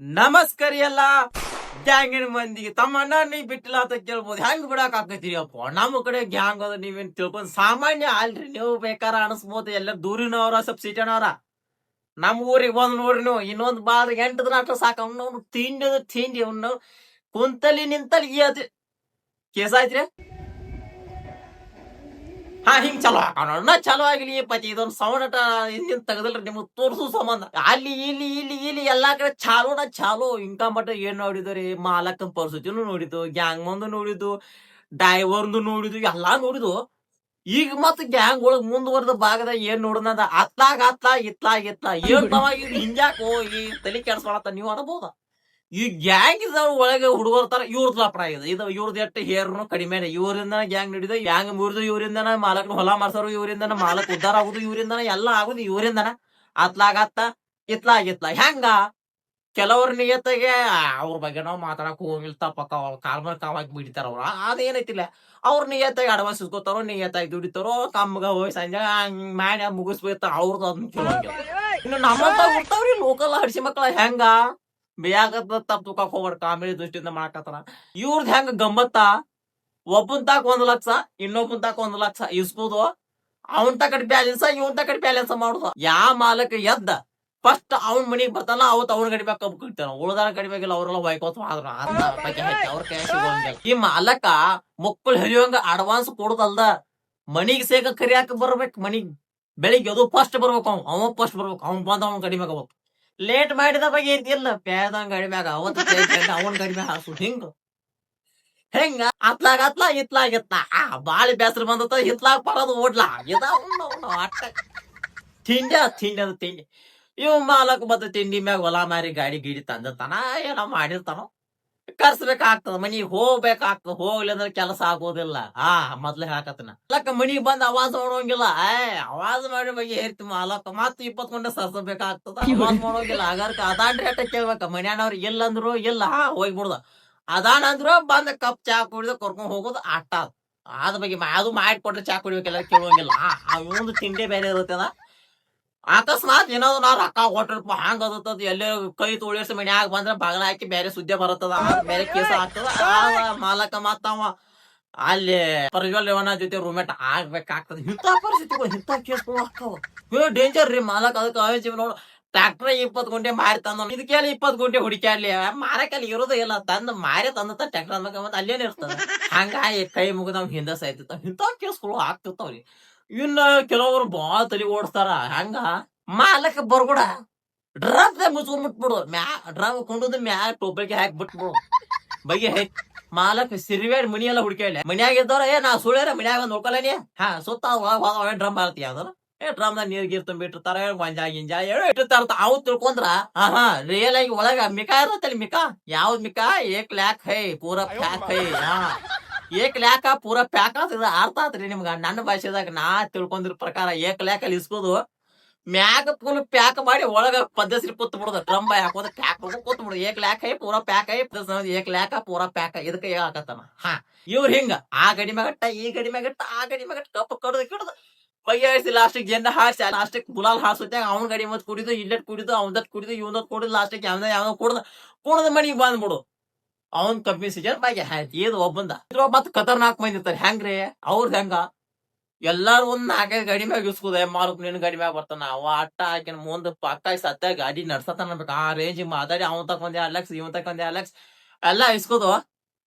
ನಮಸ್ಕಾರ ಎಲ್ಲ. ಗ್ಯಾಂಗಿನ ಮಂದಿಗೆ ತಮ್ಮಣ್ಣ ನೀ ಬಿಟ್ಟಿಲ್ಲ ಅಂತ ಕೇಳ್ಬೋದು. ಹೆಂಗ್ ಬಿಡಕ್ ಆಕೈತಿರಿ ಅಪ್ಪ? ನಮ್ಮ ಕಡೆ ಗ್ಯಾಂಗ್ ಅದ, ನೀವೇನ್ ತಿಳ್ಕೊಂಡ್ ಸಾಮಾನ್ಯ ಅಲ್ರಿ, ನೀವು ಬೇಕಾರ ಅನಸ್ಬೋದು. ಎಲ್ಲ ದೂರಿನವ್ರ ಸ್ವಲ್ಪ ಸಿಟನವ್ರ ನಮ್ಮ ಊರಿಗೆ ಬಂದ್ ನೋಡ್ರಿ ನೀವು, ಇನ್ನೊಂದ್ ಬಾದ ಎಂಟು ನಾಟ್ರ ಅಟ್ಟ ಸಾಕ. ಅವ್ನು ತಿಂಡಿ ತಿಂಡಿ. ಅವ್ನು ಕುಂತಲಿ ನಿಂತಲಿ ಅದು ಕೇಸ್ ಆಯ್ತ್ರಿ? ಹಾ, ಹಿಂಗ್ ಚಲೋ. ಹಾಕೋಣ ಚಲೋ ಆಗ್ಲಿ ಪತಿ, ಇದೊಂದು ಸೌಂಡ್ ಹಿಂದಿನ ತೆಗದಲ್ರಿ, ನಿಮ್ಗೆ ತೋರ್ಸು ಸಂಬಂಧ. ಅಲ್ಲಿ, ಇಲ್ಲಿ ಇಲ್ಲಿ ಇಲ್ಲಿ ಎಲ್ಲಾ ಕಡೆ ಚಾಲೋನ ಚಾಲೋ. ಇಂಕ ಮಟ್ಟ ಏನ್ ನೋಡಿದ್ರಿ? ಮಾಲಕನ್ ಪರಿಸ್ಥಿತಿನೂ ನೋಡಿದ್ದು ಗ್ಯಾಂಗ್ ಮಂದು ನೋಡಿದ್ದು, ಡ್ರೈವರ್ದು ನೋಡಿದ್ದು, ಎಲ್ಲಾ ನೋಡಿದ್ದು. ಈಗ ಮತ್ತ ಗ್ಯಾಂಗ್ ಒಳಗ್ ಮುಂದುವರೆದ ಭಾಗದ ಏನ್ ನೋಡೋದ ಅತ್ಲಾಗ ಅತ್ಲಾ ಇತ್ಲಾಗ ಇತ್ಲಾ ಏನ್ ತವ ಹೋಗಿ ತಲೆ ಕೆಡ್ಸ್ಕೊಳತ್ತ, ನೀವು ಅನ್ಬೋದ? ಈ ಗ್ಯಾಂಗ್ ಇದಾವ ಒಳಗೆ ಹುಡುಗರ ತರ ಇವ್ರದ್ ಲಪಡ ಇದೆ ಇದು ಇವ್ರದ್ ಎಷ್ಟು ಹೇರ್ನು ಕಡಿಮೆ ಇವರಿಂದ ಗ್ಯಾಂಗ್ ನಡೀದ ಗ್ಯಾಂಗ್ ಮುರಿದು ಇವರಿಂದ ಮಾಲಕ್ನ ಹೊಲ ಮಾಡ್ಸಾರು ಇವರಿಂದ ಮಾಲಕ್ ಉದ್ದಾರ ಆಗುದು ಇವರಿಂದ ಎಲ್ಲ ಆಗುದು, ಇವರಿಂದನ ಅತ್ಲಾಗತ್ತ ಇತ್ಲಾಗಿತ್ಲ ಹೆಂಗ? ಕೆಲವ್ರ ನಿಯತ್ತಿಗೆ ಅವ್ರ ಬಗ್ಗೆ ನಾವು ಮಾತಾಡಕ್ ಹೋಗಿಲ್ಲ ತಪ್ಪಕ್ಕ ಅವ್ರ ಕಾಲ್ ಮೇಲೆ ಕಾವಾಗಿ ಬಿಡ್ತಾರ ಅವ್ರ. ಅದೇನೈತಿಲ್ಲ. ಅವ್ರ ನಿಯತ್ತಾಗಿ ಅಡ್ವಾನ್ಸ್ ಇಸ್ಕೋತಾರೋ ನಿಯತ್ತಾಗಿ ದುಡಿತಾರೋ, ಕಮ್ಮಗ ಹೋಗಿ ಸಂಜೆ ಹಂಗ್ ಮಾಡಿ ಮುಗಿಸ್ಬೇಕ ಅವ್ರದ್ದು ಇನ್ನು ನಮ್ಮಂತ ಲೋಕಲ್ ಹಡ್ಸಿ ಮಕ್ಕಳ ಹೆಂಗ? ಬೇಯಾಗತ್ತ ತಪ್ಪ ತುಕಾಕ್ ಹೋಗ್ಬಾರ ಕಾಮಿಡಿ ದೃಷ್ಟಿಯಿಂದ ಮಾಡಕತ್ತಾರ ಇವ್ರದ್ ಹೆಂಗ ಗಮ್ಮತ್ತ? ಒಬ್ಬನ್ ತಾಕ ಒಂದ್ ಲಕ್ಷ ಇನ್ನೊಬ್ಬನ್ ತಾಕ ಒಂದ್ ಲಕ್ಷ ಇಸ್ಬೋದು. ಅವನ್ ತಕಡೆ ಬ್ಯಾಲೆನ್ಸ್, ಇವನ್ ತಕಡೆ ಬ್ಯಾಲೆನ್ಸ್ ಮಾಡುದು. ಯಾ ಮಾಲಕ ಎದ್ದ, ಫಸ್ಟ್ ಅವನ್ ಮನಿಗ್ ಬರ್ತಾನ, ಅವತ್ ಅವ್ನ ಕಡಿಮೆ ಕಬ್ಬು ಕಟ್ಟಾನ ಉಳ್ದಾರ ಕಡಿಮೆ ಆಗಿಲ್ಲ ಅವ್ರೆಲ್ಲ ವೈಕೋತ್ ಹಾಕಿ ಅವ್ರ ಈ ಮಾಲಕ ಮಕ್ಕಳು ಹರಿಯೋಂಗ ಅಡ್ವಾನ್ಸ್ ಕೊಡುದಲ್ದ, ಮನಿಗ್ ಸೇಕ ಕರಿಯಾಕ ಬರ್ಬೇಕು, ಮನಿಗ್ ಬೆಳಿಗ್ಗೆ ಅದು ಫಸ್ಟ್ ಬರ್ಬೇಕು ಅವ್ ಅವ ಫಸ್ಟ್ ಬರ್ಬೇಕು, ಅವ್ನ್ ಬಂದ ಅವ್ನ ಕಡಿಮೆ ಹೋಗ್ಬೇಕು. ಲೇಟ್ ಮಾಡಿದ ಬಗ್ಗೆ ಇಲ್ಲ ಬೇದಂಗ ಗಾಡಿ ಮ್ಯಾಗ ಅವತ್ತು ಅವನ್ ಗಡಿ ಹಾಸು ಹಿಂಗ. ಹೆಂಗ? ಅತ್ಲಾಗ ಅತ್ಲ, ಇತ್ಲಾಗ ಇತ್ಲ. ಆ, ಬಾಳಿ ಬೇಸರ ಬಂದತ ಇತ್ಲಾಗ ಪರದು ಓಡ್ಲಾ. ಇದ ಅಟ್ಟ. ತಿಂಡಿ ತಿಂಡಿ ಇವ್ ಮಾಲಕ್ ಬತ್ತ ತಿಂಡಿ ಮ್ಯಾಗ ಹೊಲ ಮಾರಿ ಗಾಡಿ ಗಿಡಿ ತಂದಿರ್ತಾನ. ಏನೋ ಮಾಡಿರ್ತಾನೋ. ಕರ್ಸ್ಬೇಕಾಗ್ತದ ಮನಿಗ್ ಹೋಗ್ಬೇಕಾಗ್ತದ ಹೋಗ್ಲಿ ಅಂದ್ರೆ ಕೆಲಸ ಆಗೋದಿಲ್ಲ. ಆ ಮೊದ್ಲು ಹಾಕತನ. ಅಲ್ಲಕ್ಕ ಮನಿಗ್ ಬಂದ್ ಅವಾಜ್ ಮಾಡೋಂಗಿಲ್ಲ. ಏ ಅವಾಜ್ ಮಾಡಿ ಬಗ್ಗೆ ಹೇರ್ತಿ ಮಾಲಕ್ಕ ಮತ್ ಇಪ್ಪತ್ ಗಂಟೆ ಸರ್ಸಬೇಕಾಗ್ತದ. ಅವಾಜ್ ಮಾಡೋಂಗಿಲ್ಲ. ಆಗಾರ್ಕ ಅದಾನ್ ರೇಟ ಕೇಳ್ಬೇಕ. ಮನ್ಯಾನವ್ರು ಇಲ್ಲ ಅಂದ್ರು ಇಲ್ಲ ಹಾ ಹೋಗ್ಬಿಡ್ದ. ಅದಾನ ಅಂದ್ರು ಬಂದ ಕಪ್ ಚಾ ಕುಡಿದು ಕರ್ಕೊಂಡ್ ಹೋಗೋದು ಆಟ ಅದ ಬಗ್ಗೆ ಅದು ಮಾಡಿ ಕೊಟ್ರೆ ಚಾ ಕುಡಿಬೇಕೆಲ್ಲ ಕೇಳೋಂಗಿಲ್ಲ. ಆ ಒಂದು ತಿಂಡಿ ಬೇರೆ ಇರುತ್ತದ. ಅಕಸ್ಮಾತ್ ಏನಾದ್ರು ನಾ ರೊಕ್ಕ ಕೊಟ್ಟಿರ್ಪ, ಹಂಗ ಅದತ್ತದ ಎಲ್ಲೇ ಕೈ ತೊಳಿಸಿ ಮನ್ಯಾಗ ಬಂದ್ರ ಬಗಲ ಹಾಕಿ ಬೇರೆ ಸುದ್ದಿ ಬರುತ್ತದ ಬೇರೆ ಕೇಸ ಆಗ್ತದ. ಮಾಲಕ ಮತ್ತ ಅಲ್ಲಿ ಪ್ರಜ್ವಲ್ ರೇವಣ್ಣ ಜೊತೆ ರೂಮೇಟ್ ಆಗ್ಬೇಕಾಗ್ತದ. ಇಂಥ ಪರಿಸ್ಥಿತಿಗಳು ಇಂಥ ಕೇಸ್ಗಳು ಆಗ್ತಾವ ಡೇಂಜರ್ ರೀ ಮಾಲಕ, ಅದಕ್ಕೆ ಅವೇಜ್ ನೋಡು. ಟ್ರಾಕ್ಟರ್ ಇಪ್ಪತ್ತು ಗುಂಟೆ ಮಾರಿ ತಂದ ಇದಕ್ಕೆಲ್ಲ ಇಪ್ಪತ್ ಗುಂಟೆ ಹುಡುಕ್ಯಾಡ್ಲಿ ಮಾರಕಲ್ಲಿ ಇರೋದೇ ಇಲ್ಲ. ತಂದು ಮಾರಿ ತಂದ ಟ್ರಾಕ್ಟರ್ ಅಂದಾಗ ಮತ್ತೆ ಅಲ್ಲೇನೆ ಇರ್ತದ ಹಂಗಾಗಿ ಕೈ ಮುಗಿದ ಹಿಂದೆ ಸಾಯ್ತಿರ್ತಾವ ಇಂಥ ಕೇಸ್ಗಳು ಆಗ್ತಿರ್ತಾವ್ರಿ. ಇನ್ನ ಕೆಲವರು ಬಾಳ ತಲೆ ಓಡಿಸ್ತಾರ. ಹಂಗ? ಮಾಲಕ ಬರ್ಗುಡ ಡ್ರಮ್ ಮುಚ್ಕೊಂಡ್ ಬಿಟ್ಬಿಡು. ಮ್ಯಾ ಡ್ರಮ್ ಕೊಂಡದ ಮ್ಯಾ ಟೋಪಲ್ಗೆ ಹಾಕಿ ಬಿಟ್ಬಿಡು. ಬಗೆ ಹಾಕಿ ಮಾಲಕ್ ಸಿರಿವೇಡ್ ಮನಿ ಎಲ್ಲ ಹುಡ್ಕೇಳಿ ಮನ್ಯಾಗ ಇದ್ದವ್ರ ಏ ನಾ ಸುಳ್ಯಾರ ಮನ್ಯಾಗ ಬಂದ್ ನೋಡ್ಕೊಲೇನಿ ಹಾ ಸುತ್ತ ಒಳಗೆ ಡ್ರಮ್ ಬರ್ತೀಯ ಅದ್ರ? ಏ ಡ್ರಮ್ ದಾಗ ನೀರ್ ಗೀರ್ ತುಂಬಿಟ್ಟಿರ್ತಾರ ಗಂಜಾ ಗಿಂಜಾ ಹೇಳಿ ಇಟ್ಟಿರ್ತಾರ ಅವ್ ತಿಳ್ಕೊಂಡ್ರ ಹಾ ಹಾ ರಿಯಲ್ ಆಗಿ ಒಳಗ ಮಿಕಾ ಇರತ್ತಲ್ಲಿ ಮಿಕಾ? ಯಾವ್ದ್ ಮಿಕಾ? ಏಕ್ ಲ್ಯಾಕ್ ಹೈ ಪೂರಾ ಪ್ಯಾಕ್ ಹೈ ಹಾ. ಏಕ್ ಲ್ಯಾಕ ಪೂರಾ ಪ್ಯಾಕ್ ಆಗ್ತದ ಅರ್ಥ ಆತ್ರಿ ನಿಮ್ಗ. ನನ್ನ ಭಾಷೆದಾಗ ನಾ ತಿಳ್ಕೊಂಡಿರ ಪ್ರಕಾರ ಏಕ ಲ್ಯಾಕ್ ಅಲ್ಲಿ ಇಸ್ಕೋದು ಮ್ಯಾಗ ಫುಲ್ ಪ್ಯಾಕ್ ಮಾಡಿ ಒಳಗ ಪದ್ಧತಿ ಕೂತ್ ಬಿಡುದ. ಡ್ರಮ್ ಹಾಕೋದ ಪ್ಯಾಕ್ ಕೂತ್ ಬಿಡೋದು. ಏಕ್ ಲ್ಯಾಕ್ ಐ ಪೂರಾ ಪ್ಯಾಕ್ ಐ ಏಕ್ ಲ್ಯಾಕ ಪೂರಾ ಪ್ಯಾಕ್ ಇದಕ್ಕೆ ಹೇಳಕತ್ತಾನ ಹಾ, ಇವ್ರ ಹಿಂಗ. ಆ ಗಡಿ ಮ್ಯಾಗಟ್ಟ ಈ ಗಡಿ ಮ್ಯಾಗಟ್ಟ ಆ ಗಡಿ ಮ್ಯಾಗಟ್ಟ ಕಪ್ಪ ಕಡ್ದು ಕಿಡ್ದು. ಬಗೆಹರಿಸಿ ಲಾಸ್ಟಿಗೆ ಜನ ಹಾರಿಸಿ ಲಾಸ್ಟಿಗೆ ಗುಲಾಲ್ ಹಾರಿಸುತ್ತೆ ಅವ್ನ ಗಡಿ ಮತ್ ಕುಡಿದು ಇಲ್ಲಟ್ ಕುಡಿದು ಅವನದಟ್ ಕುಡಿದು ಇವನದಟ್ ಕುಡಿದು ಲಾಸ್ಟಿಗೆ ಯಾವ್ದ ಯಾವ್ದೋ ಕುಡ್ದು. ಕುಡ್ದ ಮನಿಗೆ ಬಂದ್ಬಿಡು. ಅವನ್ ಕಂಪನಿ ಸಿಜರ್ ಬಾಗಿ ಆಯ್ತು ಏದು ಒಬ್ಬಂದ ಇದ್ರ ಮತ್ ಖತರ್ನಾಕ್ ಮಂದಿ ಇರ್ತಾರೆ ಹೆಂಗ್ರಿ ಅವ್ರದ್ ಹೆಂಗ? ಎಲ್ಲಾರು ಒಂದ್ ನಾಲ್ಕೈದು ಗಾಡಿ ಮ್ಯಾಗ ಇಸ್ಕೋದೆ ಮಾರುಕ್ ನಿನ್ ಗಾಡಿ ಮ್ಯಾಗ ಬರ್ತಾನ ಅವ ಅಟ್ಟ ಹಾಕಿನ ಮುಂದ್ ಪಕ್ಕ ಸತ್ತ ಗಾಡಿ ನಡ್ಸತಾನ ಆ ರೇಂಜ್ ಮಾತಾಡಿ, ಅವನ್ ಎರಡ್ ಲಕ್ಷ ಇವನ್ ತಕೊಂಡೆ ಎರಡ್ ಲಕ್ಷ ಎಲ್ಲಾ ಇಸ್ಕೋದು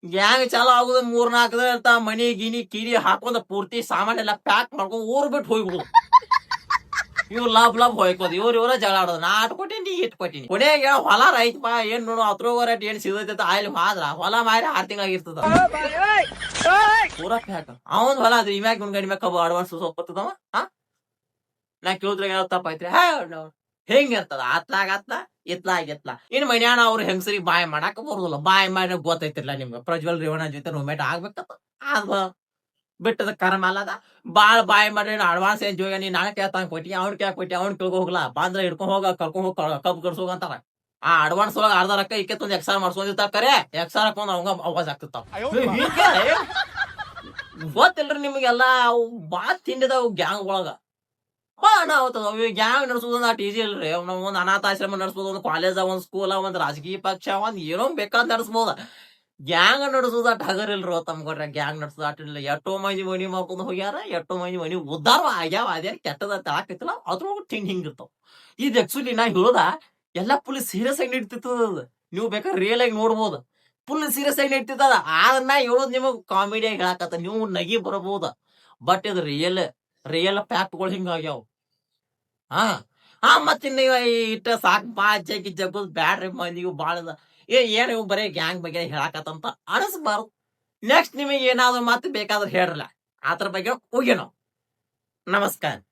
ಗ್ಯಾಂಗ್ ಚಾಲು ಆಗುದ ಮೂರ್ ನಾಲ್ಕದ ಇರ್ತ ಮನಿ, ಗಿನಿ, ಕಿಡಿ ಹಾಕೊಂಡ ಪೂರ್ತಿ ಸಾಮಾನ್ ಎಲ್ಲಾ ಪ್ಯಾಕ್ ಮಾಡ್ಕೊಂಡ್ ಊರ್ ಬಿಟ್ಟು ಹೋಗ್ಬೋದು ಇವ್ರು ಲಾಭ ಲಾಭ ಹೋಯ್ಕೋದು, ಇವ್ರ ಇವರ ಜಗಳ ಆಡೋದು ನಾ ಅಟ್ ಕೊಟ್ಟಿನಿ ಇಟ್ ಕೊಟ್ಟಿನಿ ಕೊನೆಗೆ ಹೊಲ ರೈತಪ್ಪ ಏನ್ ನೋಡು ಅತ್ರೋ ರೇಟ್ ಏನ್ ಸಿಗತೈತೆ ಆಯ್ಲಿ ಹೋದ್ರ ಹೊಲ ಮಾರಿ ಆರ್ ತಿಂಗಳಾಗಿರ್ತದ ಪೂರಾ ಫ್ಯಾಟ್ ಅವನ್ ಹೊಲ ಅದ್ರ ಇಮ್ಯಾಗ ಒಂದ್ ಗಡಿ ಮ್ಯಾಗ ಕಬ್ಬು ಅಡ್ವಾನ್ಸ್ ಸೊಪ್ಪತ್ತದವ ಹಾ? ನಾ ಕೇಳಿದ್ರೆ ಏನೋ ತಪ್ಪಾಯ್ತ್ರಿ? ಹಾ ಹೆಂಗ ಇರ್ತದ? ಅತ್ಲಾಗ ಅತ್ಲ ಇತ್ಲಾಗ ಇತ್ಲ. ಇನ್ ಮನ್ಯಾನ ಅವ್ರ ಹೆಂಗಸರಿ ಬಾಯ್ ಮಾಡಾಕ ಬರುದಿಲ್ಲ. ಬಾಯ್ ಮಾಡಿ ಗೊತ್ತೈತಿರ್ಲ ನಿಮ್ಗೆ. ಪ್ರಜ್ವಲ್ ರೇವಣ್ಣ ಜೊತೆ ರೂಮೇಟ್ ಆಗ್ಬೇಕತ್ತ ಅದ ಬಿಟ್ಟದ ಕರ್ಮ ಅಲ್ಲದ? ಬಾಳ ಬಾಯ್ ಮಾಡಿ ಅಡ್ವಾನ್ಸ್ ಏನ್ ಜೋಗ ನೀ ನಾಳೆ ಕೇಳ್ತಾನ ಕೊಟ್ಟಿ ಅವ್ನ ಕೇಳ್ ಕೊಟ್ಟಿ ಅವ್ನ ಕೇಳ್ಕೊ ಹೋಗ್ಲಾ? ಬಂದ್ರ ಹಿಡ್ಕೊಂಡ್ ಹೋಗ ಕರ್ಕೊಂಡ್ ಹೋಗ ಕಬ್ಬು ಕರ್ಸೋಗ ಅಂತಾರ. ಆ ಅಡ್ವಾನ್ಸ್ ಒಳಗ ಅರ್ಧ ರೊಕ್ಕ ಇಕ್ಕೆ ಒಂದ್ ಎಕ್ಸಾರ್ ಮಾಡ್ಸ್ಕೊಂಡಿರ್ತಾರ ಕರೆ ಎಕ್ಸಾರ್ ಹಾಕೊಂಡ್ ಅವಂಗ ಅವಾಜ್ ಆಗ್ತಿರ್ತಾವ ಗೊತ್ತಿಲ್ರಿ ನಿಮ್ಗೆಲ್ಲ ಅವು ಬಾತ್ ತಿಂಡಿದಾವ್ ಗ್ಯಾಂಗ್ ಒಳಗ. ಅನಾಹುತ ಗ್ಯಾಂಗ್ ನಡ್ಸೋದ್ ಅಟ್ ಈಜಿ ಇಲ್ರಿ. ನಾವ್ ಒಂದ್ ಅನಾಥಾಶ್ರಮ ನಡ್ಸ್ಬೋದು ಒಂದು ಕಾಲೇಜ್ ಒಂದ್ ಸ್ಕೂಲ್ ಒಂದ್ ರಾಜಕೀಯ ಪಕ್ಷ ಒಂದ್ ಏನೋ ಬೇಕಾದ್ ನಡೆಸ್ಬೋದ. ಗ್ಯಾಂಗ್ ನಡೆಸೋದು ಅಟ್ ಹಗರಿಲ್ರೋ ತಮ್ಗೊಡ್ರ ಗ್ಯಾಂಗ್ ನಡೆಸೋದು ಅಟ್ ಇಲ್ಲ ಎಷ್ಟೋ ಮಂದಿ ಮನಿ ಮಾಡ್ಕೊಂಡು ಹೋಗ್ಯಾರ, ಎಷ್ಟೋ ಮಂದಿ ಮನಿ ಉದ್ದಾರ ಆಗ್ಯಾವ ಅದೇನ್ ಕೆಟ್ಟದ ತಾಕತ್ತಿಲ್ಲ ಅದ್ರೊಳಗೆ ಹಿಂಗ್ ಹಿಂಗಿರ್ತಾವ ಇದು ಆಕ್ಚುಲಿ ನಾ ಹೇಳೋದ, ಎಲ್ಲ ಫುಲ್ ಸೀರಿಯಸ್ ಆಗಿ ಅದು. ನೀವು ಬೇಕಾದ್ರೆ ರಿಯಲ್ ಆಗಿ ನೋಡ್ಬೋದು. ಫುಲ್ ಸೀರಿಯಸ್ ಆಗಿ ನಡೀತಿರ್ತದ ಅದನ್ನ ಹೇಳೋದು ನಿಮಗೆ ಕಾಮಿಡಿ ಆಗಿ ಹೇಳಕತ್ತ, ನೀವು ನಗಿ ಬರಬಹುದು ಬಟ್ ಇದು ರಿಯಲ್ ರಿಯಲ್ ಫ್ಯಾಕ್ಟ್ಗಳು ಹಿಂಗಾಗ್ಯಾವ ಹಾ. ಹಾ, ಮತ್ತಿನ್ನ ಇಟ್ಟ ಸಾಕು ಬಾ ಜಗ್ಗಿ ಜಗ್ಗೋದು ಬ್ಯಾಡ್ರಿ ಮಂದಿಗೂ ಬಾಳದ ಅದ. ಏ, ಏನ್ ಇವ್ ಬರೀ ಗ್ಯಾಂಗ್ ಬಗ್ಗೆ ಹೇಳಕತ್ತಂತ ಅನಸ್ಬಾರ್ದು ನೆಕ್ಸ್ಟ್ ನಿಮಗೆ ಏನಾದ್ರು ಮತ್ತೆ ಬೇಕಾದ್ರೆ ಹೇಳ್ರಲ್ಲ. ಅದ್ರ ಬಗ್ಗೆ ಹೋಗಿ ನಾವು. ನಮಸ್ಕಾರ.